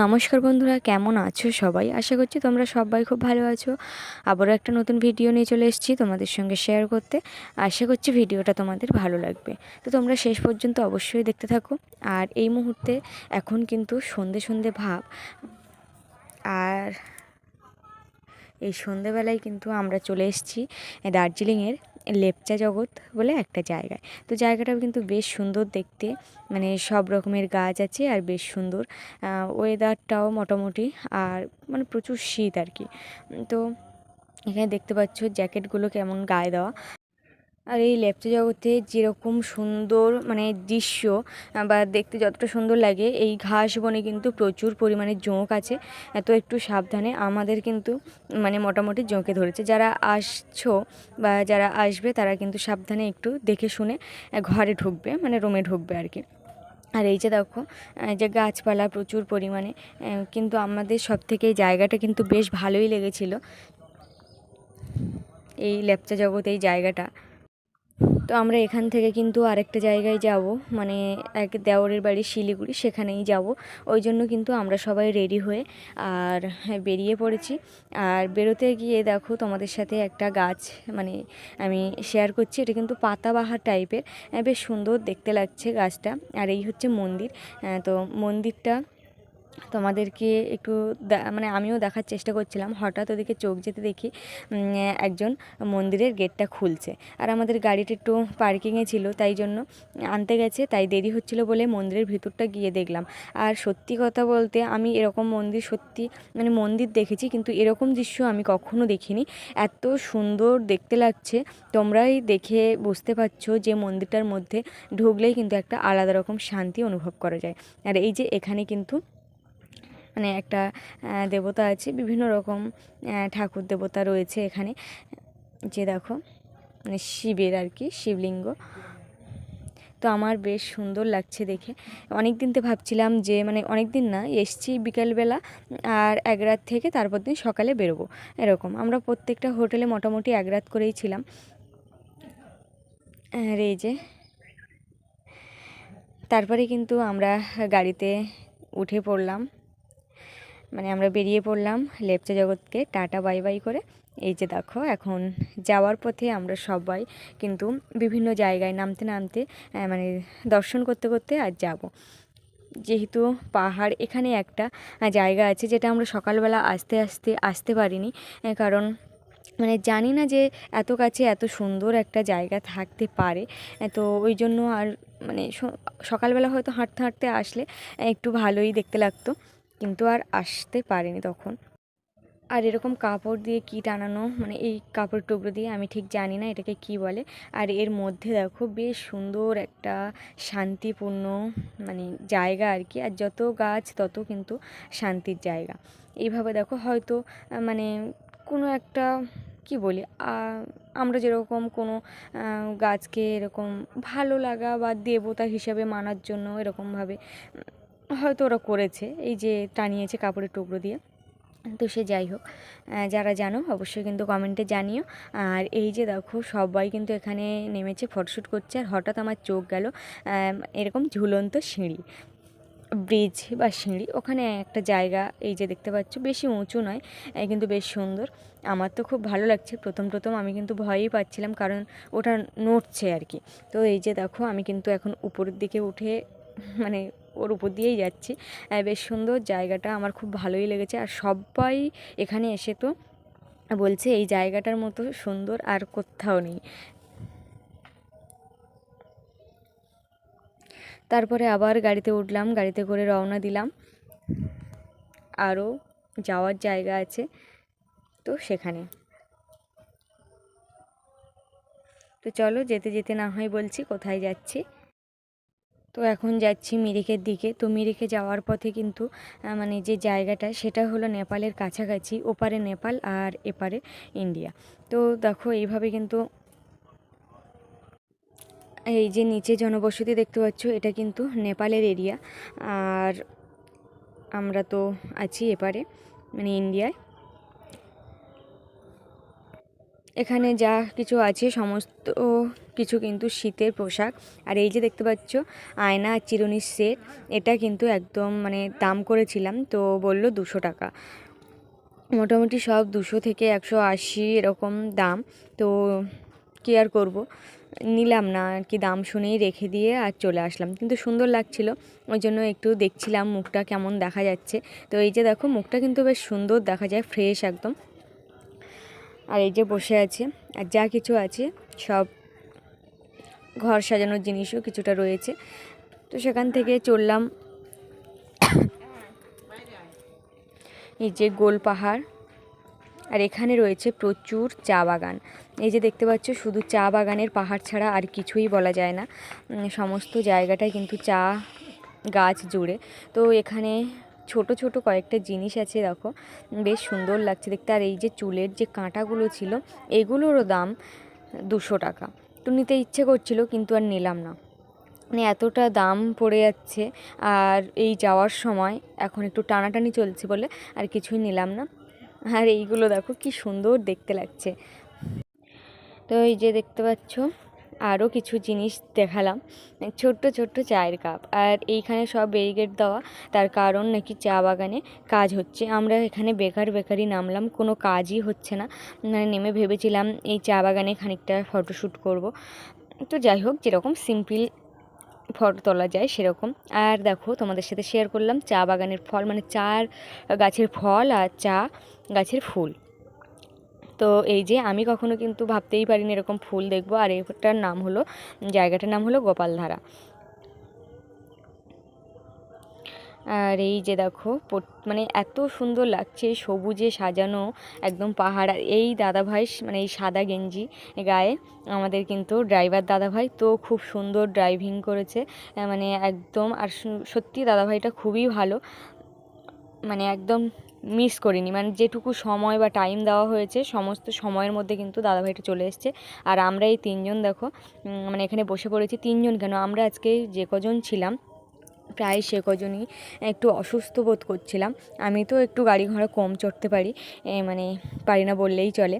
নমস্কার বন্ধুরা, কেমন আছো সবাই? আশা করছি তোমরা সবাই খুব ভালো আছো। আবারও একটা নতুন ভিডিও নিয়ে চলে এসেছি তোমাদের সঙ্গে শেয়ার করতে। আশা করছি ভিডিওটা তোমাদের ভালো লাগবে। তো তোমরা শেষ পর্যন্ত অবশ্যই দেখতে থাকো। আর এই মুহূর্তে এখন কিন্তু সন্ধে সন্ধে ভাব। আর এই সন্ধেবেলায় কিন্তু আমরা চলে এসেছি দার্জিলিংয়ের লেপচা জগৎ বলে একটা জায়গায় তো জায়গাটাও কিন্তু বেশ সুন্দর দেখতে। মানে সব রকমের গাছ আছে আর বেশ সুন্দর। ওয়েদারটাও মোটামুটি আর মানে প্রচুর শীত আর কি। তো এখানে দেখতে পাচ্ছ জ্যাকেটগুলো কেমন গায়ে দেওয়া। আর এই লেপচা জগতে যেরকম সুন্দর মানে দৃশ্য বা দেখতে যতটা সুন্দর লাগে, এই ঘাস বনে কিন্তু প্রচুর পরিমাণে জোঁক আছে। এত একটু সাবধানে আমাদের কিন্তু মানে মোটামুটি জোঁকে ধরেছে। যারা আসছো বা যারা আসবে, তারা কিন্তু সাবধানে একটু দেখে শুনে ঘরে ঢুকবে মানে রুমে ঢুকবে আর কি। আর এই যে দেখো যে গাছপালা প্রচুর পরিমাণে কিন্তু আমাদের সব থেকে জায়গাটা কিন্তু বেশ ভালোই লেগেছিল। এই লেপচা জগতে এই জায়গাটা। তো আমরা এখান থেকে কিন্তু আরেকটা জায়গায় যাব। মানে এক দেওরের বাড়ি শিলিগুড়ি, সেখানেই যাব। ওই জন্য কিন্তু আমরা সবাই রেডি হয়ে আর বেরিয়ে পড়েছি। আর বেরোতে গিয়ে দেখো তোমাদের সাথে একটা গাছ মানে আমি শেয়ার করছি। এটা কিন্তু পাতাবাহার টাইপের বেশ সুন্দর দেখতে লাগছে গাছটা। আর এই হচ্ছে মন্দির। তো মন্দিরটা তোমাদেরকে একটু মানে আমিও দেখার চেষ্টা করছিলাম। হঠাৎ ওদিকে চোখ যেতে দেখি একজন মন্দিরের গেটটা খুলছে। আর আমাদের গাড়িটা একটু পার্কিংয়ে ছিল, তাই জন্য আনতে গেছে। তাই দেরি হচ্ছিল বলে মন্দিরের ভিতরটা গিয়ে দেখলাম। আর সত্যি কথা বলতে আমি এরকম মন্দির সত্যি মানে মন্দির দেখেছি, কিন্তু এরকম দৃশ্য আমি কখনো দেখিনি। এত সুন্দর দেখতে লাগছে। তোমরাই দেখে বুঝতে পারছ যে মন্দিরটার মধ্যে ঢুকলেই কিন্তু একটা আলাদা রকম শান্তি অনুভব করা যায়। আর এই যে এখানে কিন্তু মানে একটা দেবতা আছে, বিভিন্ন রকম ঠাকুর দেবতা রয়েছে এখানে। যে দেখো মানে শিবের আর কি, শিবলিঙ্গ। তো আমার বেশ সুন্দর লাগছে দেখে। অনেক দিন তো ভাবছিলাম যে মানে অনেক দিন না, এসছি বিকালবেলা আর এক রাত থেকে তারপর দিন সকালে বেরোবো, এরকম। আমরা প্রত্যেকটা হোটেলে মোটামুটি এক রাত করেই ছিলাম। এই যে, তারপরে কিন্তু আমরা গাড়িতে উঠে পড়লাম। মানে আমরা বেরিয়ে পড়লাম লেপচা জগৎকে, টাটা, বাই বাই করে। এই যে দেখো, এখন যাওয়ার পথে আমরা সবাই কিন্তু বিভিন্ন জায়গায় নামতে নামতে মানে দর্শন করতে করতে আর যাব। যেহেতু পাহাড় এখানে একটা জায়গা আছে যেটা আমরা সকালবেলা আসতে আসতে আসতে পারিনি কারণ মানে জানি না যে এত কাছে এত সুন্দর একটা জায়গা থাকতে পারে। তো ওই জন্য আর মানে সকালবেলা হয়তো হাঁটতে হাঁটতে আসলে একটু ভালোই দেখতে লাগতো। কিন্তু আর আসতে পারেনি তখন। আর এরকম কাপড় দিয়ে কি টানানো মানে এই কাপড় টুকরো দিয়ে আমি ঠিক জানি না এটাকে কি বলে। আর এর মধ্যে দেখো বেশ সুন্দর একটা শান্তিপূর্ণ মানে জায়গা আর কি। আর যত গাছ তত কিন্তু শান্তির জায়গা। এইভাবে দেখো হয়তো মানে কোনো একটা, কি বলি আমরা যেরকম কোনো গাছকে এরকম ভালো লাগা বা দেবতা হিসাবে মানার জন্য এরকমভাবে হয়তো ওরা করেছে, এই যে টানিয়েছে কাপড়ের টুকরো দিয়ে। তো সে যাই হোক যারা জানো অবশ্যই কিন্তু কমেন্টে জানিও। আর এই যে দেখো, সবাই কিন্তু এখানে নেমেছে ফটোশ্যুট করছে, আর হঠাৎ আমার চোখ গেল এরকম ঝুলন্ত সিঁড়ি, ব্রিজ বা সিঁড়ি। ওখানে একটা জায়গা, এই যে দেখতে পাচ্ছ, বেশি উঁচু নয় কিন্তু বেশ সুন্দর। আমার তো খুব ভালো লাগছে, প্রথম প্রথম আমি কিন্তু ভয়ই পাচ্ছিলাম, কারণ ওটা নড়ছে আর কি। তো এই যে দেখো, আমি কিন্তু এখন উপরের দিকে উঠে মানে ওর উপর দিয়েই যাচ্ছি। বেশ সুন্দর জায়গাটা, আমার খুব ভালোই লেগেছে। আর সবাই এখানে এসে তো বলছে, এই জায়গাটার মতো সুন্দর আর কোথাও নেই। তারপরে আবার গাড়িতে উঠলাম, গাড়িতে করে রওনা দিলাম। আরও যাওয়ার জায়গা আছে তো সেখানে। তো চলো, যেতে যেতে না হয় বলছি, কোথায় যাচ্ছি? তো এখন যাচ্ছি মিরিকের দিকে। তো মিরিকে যাওয়ার পথে কিন্তু মানে যে জায়গাটা, সেটা হলো নেপালের কাছাকাছি, ওপারে নেপাল আর এপারে ইন্ডিয়া। তো দেখো, এইভাবে কিন্তু এই যে নিচে জনবসতি দেখতে পাচ্ছ, এটা কিন্তু নেপালের এরিয়া। আর আমরা তো আছি এপারে মানে ইন্ডিয়ায়। এখানে যা কিছু আছে, সমস্ত কিছু কিন্তু শীতের পোশাক। আর এই যে দেখতে পাচ্ছ, আয়না আর চিরুনির সেট এটা কিন্তু একদম মানে দাম করেছিলাম, তো বলল দুশো টাকা। মোটামুটি সব দুশো থেকে একশো আশি এরকম দাম, তো কী আর করব? নিলাম না আর কি, দাম শুনেই রেখে দিয়ে আর চলে আসলাম। কিন্তু সুন্দর লাগছিল, ওই জন্য একটু দেখছিলাম মুখটা কেমন দেখা যাচ্ছে। তো এই যে দেখো, মুখটা কিন্তু বেশ সুন্দর দেখা যায় ফ্রেশ একদম। আর এই যে বসে আছে, আর যা কিছু আছে, সব ঘর সাজানোর জিনিসও কিছুটা রয়েছে। তো সেখান থেকে চললাম এই যে গোল পাহাড়, আর এখানে রয়েছে প্রচুর চা বাগান। এই যে দেখতে পাচ্ছ, শুধু চা বাগানের পাহাড় ছাড়া আর কিছুই বলা যায় না। সমস্ত জায়গাটাই কিন্তু চা গাছ জুড়ে। তো এখানে ছোট ছোট কয়েকটা জিনিস আছে, দেখো। বেশ সুন্দর লাগছে দেখতে। আর এই যে চুলের যে কাঁটাগুলো ছিল, এগুলোরও দাম দুশো টাকা। তো নিতে ইচ্ছে করছিল, কিন্তু আর নিলাম না। মানে এতটা দাম পড়ে যাচ্ছে। আর এই যাওয়ার সময় এখন একটু টানাটানি চলছে বলে আর কিছুই নিলাম না। আর এইগুলো দেখো, কি সুন্দর দেখতে লাগছে। তো এই যে দেখতে পাচ্ছ আরও কিছু জিনিস দেখালাম। ছোট্ট ছোট্ট চায়ের কাপ। আর এইখানে সব ব্যারিকেড দেওয়া। তার কারণ নাকি চা বাগানে কাজ হচ্ছে। আমরা এখানে বেকার বেকারই নামলাম। কোনো কাজই হচ্ছে না। মানে নেমে ভেবেছিলাম এই চা বাগানে খানিকটা ফটোশ্যুট করব। তো যাই হোক, যেরকম সিম্পল ফটো তোলা যায় সেরকম। আর দেখো, তোমাদের সাথে শেয়ার করলাম চা বাগানের ফল। মানে চার গাছের ফল আর চা গাছের ফুল। তো এই যে আমি কখনো কিন্তু ভাবতেই পারিনি এরকম ফুল দেখব। আর এটার নাম হলো, জায়গাটার নাম হলো গোপালধারা। আর এই যে দেখো মানে এত সুন্দর লাগছে সবুজে সাজানো একদম পাহাড়। আর এই দাদাভাই মানে এই সাদা গেঞ্জি গায়ে আমাদের কিন্তু ড্রাইভার দাদাভাই তো খুব সুন্দর ড্রাইভিং করেছে। মানে একদম, আর সত্যি দাদাভাইটা খুবই ভালো। মানে একদম মিস করিনি। মানে যেটুকু সময় বা টাইম দেওয়া হয়েছে, সমস্ত সময়ের মধ্যে কিন্তু দাদাভাইটা চলে এসছে। আর আমরা এই তিনজন দেখো মানে এখানে বসে পড়েছি। তিনজন কেন? আমরা আজকে যে কজন ছিলাম, প্রায় সে কজনই একটু অসুস্থ বোধ করছিলাম। আমি তো একটু গাড়ি ঘোড়া কম চড়তে পারি মানে পারি না বললেই চলে।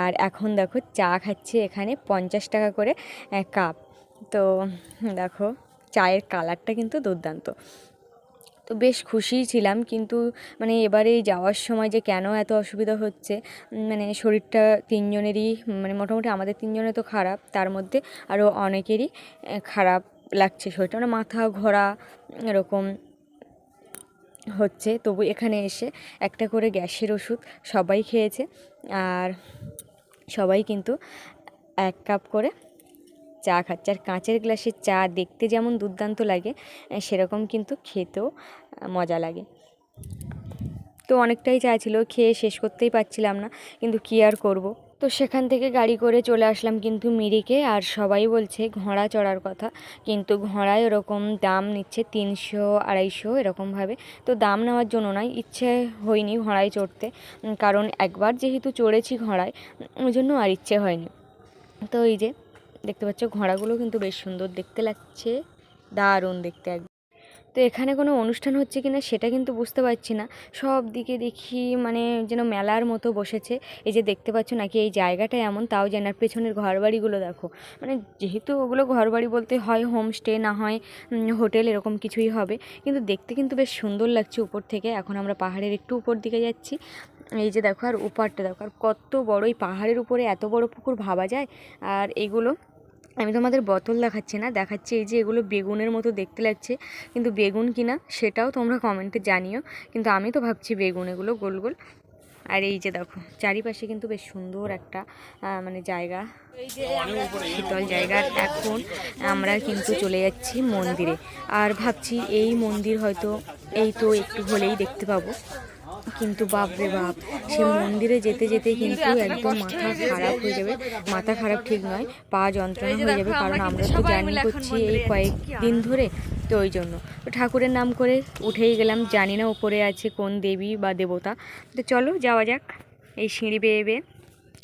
আর এখন দেখো, চা খাচ্ছে এখানে পঞ্চাশ টাকা করে কাপ তো, দেখো, চায়ের কালারটা কিন্তু দুর্দান্ত। তো বেশ খুশিই ছিলাম। কিন্তু মানে এবারে যাওয়ার সময় যে কেন এত অসুবিধা হচ্ছে মানে শরীরটা তিনজনেরই মানে মোটামুটি আমাদের তিনজনের তো খারাপ, তার মধ্যে আরও অনেকেরই খারাপ লাগছে শরীরটা। মানে মাথা ঘোরা এরকম হচ্ছে। তবু এখানে এসে একটা করে গ্যাসের ওষুধ সবাই খেয়েছে। আর সবাই কিন্তু এক কাপ করে চা খাচ্ছে। আর কাঁচের গ্লাসের চা দেখতে যেমন দুর্দান্ত লাগে সেরকম কিন্তু খেতেও মজা লাগে। তো অনেকটাই চা ছিল, খেয়ে শেষ করতেই পারছিলাম না, কিন্তু কী আর করব? তো সেখান থেকে গাড়ি করে চলে আসলাম কিন্তু মিরিকে, আর সবাই বলছে ঘোড়া চড়ার কথা, কিন্তু ঘোড়ায় ওরকম দাম নিচ্ছে তিনশো, আড়াইশো এরকমভাবে। তো দাম নেওয়ার জন্য নয়, ইচ্ছে হয়নি ঘোড়ায় চড়তে কারণ একবার যেহেতু চড়েছি ঘোড়ায় ওই জন্য আর ইচ্ছে হয়নি। তো এই যে দেখতে পাচ্ছ, ঘোড়াগুলো কিন্তু বেশ সুন্দর দেখতে লাগছে। দারুণ দেখতে একদম তো এখানে কোনো অনুষ্ঠান হচ্ছে কি না সেটা কিন্তু বুঝতে পারছি না। সব দিকে দেখি মানে যেন মেলার মতো বসেছে। এই যে দেখতে পাচ্ছ নাকি এই জায়গাটা এমন, তাও যেন আর পেছনের ঘরবাড়িগুলো দেখো। মানে যেহেতু ওগুলো ঘরবাড়ি বলতে হয়, হোমস্টে না হয় হোটেল এরকম কিছুই হবে। কিন্তু দেখতে কিন্তু বেশ সুন্দর লাগছে উপর থেকে। এখন আমরা পাহাড়ের একটু উপর দিকে যাচ্ছি। এই যে দেখো আর উপারটা দেখো, আর কত বড় পাহাড়ের উপরে এত বড় পুকুর ভাবা যায়? আর এগুলো আমি তোমাদের বোতল দেখাচ্ছি না, দেখাচ্ছি এই যে এগুলো বেগুনের মতো দেখতে লাগছে। কিন্তু বেগুন কিনা সেটাও তোমরা কমেন্টে জানিও। কিন্তু আমি তো ভাবছি বেগুন এগুলো গোল গোল। আর এই যে দেখো, চারিপাশে কিন্তু বেশ সুন্দর একটা মানে জায়গা। শীতল জায়গা। এখন আমরা কিন্তু চলে যাচ্ছি মন্দিরে। আর ভাবছি এই মন্দির হয়তো এই তো একটু হলেই দেখতে পাবো। কিন্তু বাপ রে বাপ সে মন্দিরে যেতে যেতে কিন্তু একদম মাথা খারাপ হয়ে যাবে। মাথা খারাপ ঠিক নয় পা যন্ত্রণা হয়ে যাবে কারণ আমরা তো জার্নি করছি এই কয়েকদিন ধরে তো ওই জন্য। তো ঠাকুরের নাম করে উঠেই গেলাম জানি না ওপরে আছে কোন দেবী বা দেবতা। তো চলো যাওয়া যাক এই সিঁড়ি বেয়ে বেয়ে।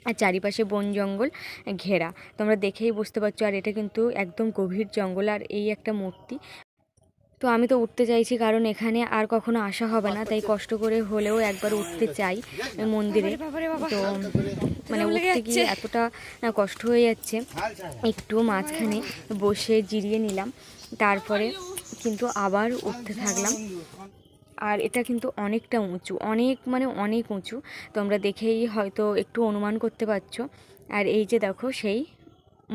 আর চারিপাশে বন জঙ্গল ঘেরা। তোমরা দেখেই বুঝতে পারছ আর এটা কিন্তু একদম গভীর জঙ্গল আর এই একটা মূর্তি। তো আমি তো উঠতে চাইছি কারণ এখানে আর কখনো আসা হবে না, তাই কষ্ট করে হলেও একবার উঠতে চাই মন্দিরে। তো মানে উঠতে গিয়ে এতটা কষ্ট হয়ে যাচ্ছে। একটু মাঝখানে বসে জিরিয়ে নিলাম, তারপরে কিন্তু আবার উঠতে থাকলাম। আর এটা কিন্তু অনেকটা উঁচু, অনেক মানে অনেক উঁচু। তোমরা দেখেই হয়তো একটু অনুমান করতে পারছ। আর এই যে দেখো, সেই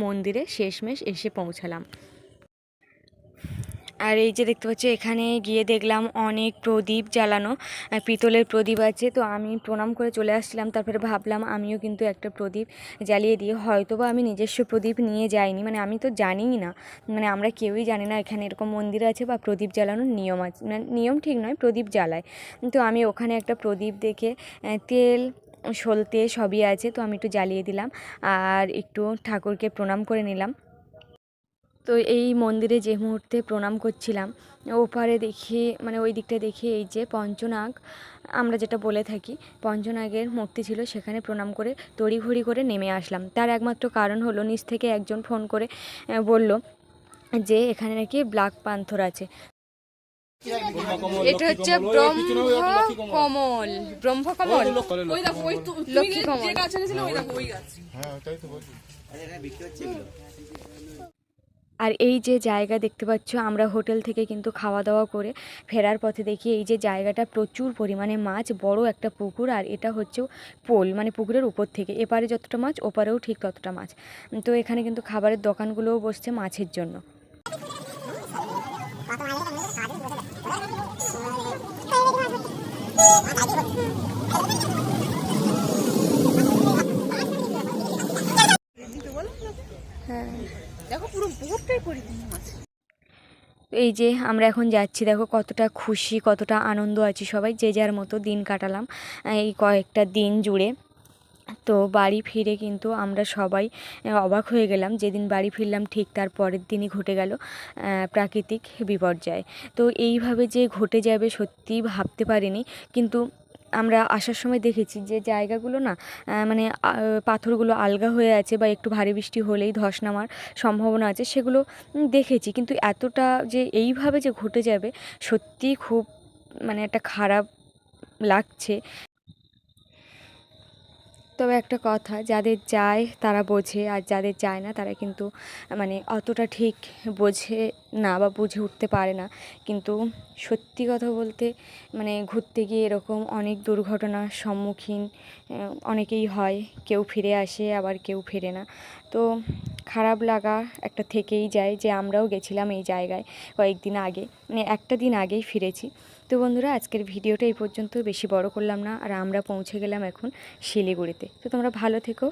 মন্দিরে শেষমেশ এসে পৌঁছালাম। আর এই যে দেখতে পাচ্ছি, এখানে গিয়ে দেখলাম অনেক প্রদীপ জ্বালানো পিতলের প্রদীপ আছে। তো আমি প্রণাম করে চলে আসছিলাম তারপরে ভাবলাম আমিও কিন্তু একটা প্রদীপ জ্বালিয়ে দিই। হয়তো বা আমি নিজস্ব প্রদীপ নিয়ে যাইনি মানে আমি তো জানিই না। মানে আমরা কেউই জানি না এখানে এরকম মন্দির আছে বা প্রদীপ জ্বালানোর নিয়ম আছে। মানে নিয়ম ঠিক নয়, প্রদীপ জ্বালায়। তো আমি ওখানে একটা প্রদীপ দেখে তেল, সলতে সবই আছে, তো আমি একটু জ্বালিয়ে দিলাম। আর একটু ঠাকুরকে প্রণাম করে নিলাম। তো এই মন্দিরে যে মুহূর্তে প্রণাম করছিলাম ওপারে দেখি মানে ওই দিকটা দেখি এই যে পঞ্চনাগ আমরা যেটা বলে থাকি পঞ্চনাগের মূর্তি ছিল সেখানে প্রণাম করে তড়িঘড়ি করে নেমে আসলাম। তার একমাত্র কারণ হলো নিচ থেকে একজন ফোন করে বলল যে এখানে নাকি ব্ল্যাক পান্থর আছে। এটা হচ্ছে ব্রহ্ম কমল ব্রহ্ম কমল ওই দেখো ওই তু- তুমি লক্ষ্মী কমল। আর এই যে জায়গা দেখতে পাচ্ছ, আমরা হোটেল থেকে কিন্তু খাওয়া দাওয়া করে ফেরার পথে দেখি এই যে জায়গাটা প্রচুর পরিমাণে মাছ, বড় একটা পুকুর আর এটা হচ্ছে পোল মানে পুকুরের উপর থেকে। এপারে যতটা মাছ, ওপারেও ঠিক ততটা মাছ। তো এখানে কিন্তু খাবারের দোকানগুলোও বসছে মাছের জন্য। দেখো পুরো পুকুরটাই পরিপূর্ণ আছে। এই যে আমরা এখন যাচ্ছি, দেখো কতটা খুশি, কতটা আনন্দ আছি সবাই, যে যার মতো দিন কাটালাম এই কয়েকটা দিন জুড়ে। তো বাড়ি ফিরে কিন্তু আমরা সবাই অবাক হয়ে গেলাম যেদিন বাড়ি ফিরলাম ঠিক তার পরের দিনই ঘটে গেল প্রাকৃতিক বিপর্যয়। তো এইভাবে যে ঘটে যাবে সত্যিই ভাবতে পারিনি, কিন্তু আমরা আসার সময় দেখেছি যে জায়গাগুলো না মানে পাথরগুলো আলগা হয়ে আছে বা একটু ভারী বৃষ্টি হলেই ধস নামার সম্ভাবনা আছে, সেগুলো দেখেছি। কিন্তু এতটা যে এইভাবে যে ঘটে যাবে সত্যি খুব মানে একটা খারাপ লাগছে। তবে একটা কথা, যাদের যায় তারা বোঝে আর যাদের যায় না তারা কিন্তু মানে অতটা ঠিক বোঝে না বা বুঝে উঠতে পারে না। কিন্তু সত্যি কথা বলতে মানে ঘুরতে গিয়ে এরকম অনেক দুর্ঘটনার সম্মুখীন অনেকেই হয়। কেউ ফিরে আসে, আবার কেউ ফেরে না। তো খারাপ লাগা একটা থেকেই যায় যে আমরাও গেছিলাম এই জায়গায় কয়েকদিন আগে মানে একটা দিন আগেই ফিরেছি। তো বন্ধুরা, আজকের ভিডিওটা এই পর্যন্ত। বেশি বড় করলাম না। আর আমরা পৌঁছে গেলাম এখন শিলিগুড়িতে। তো তোমরা ভালো থেকো।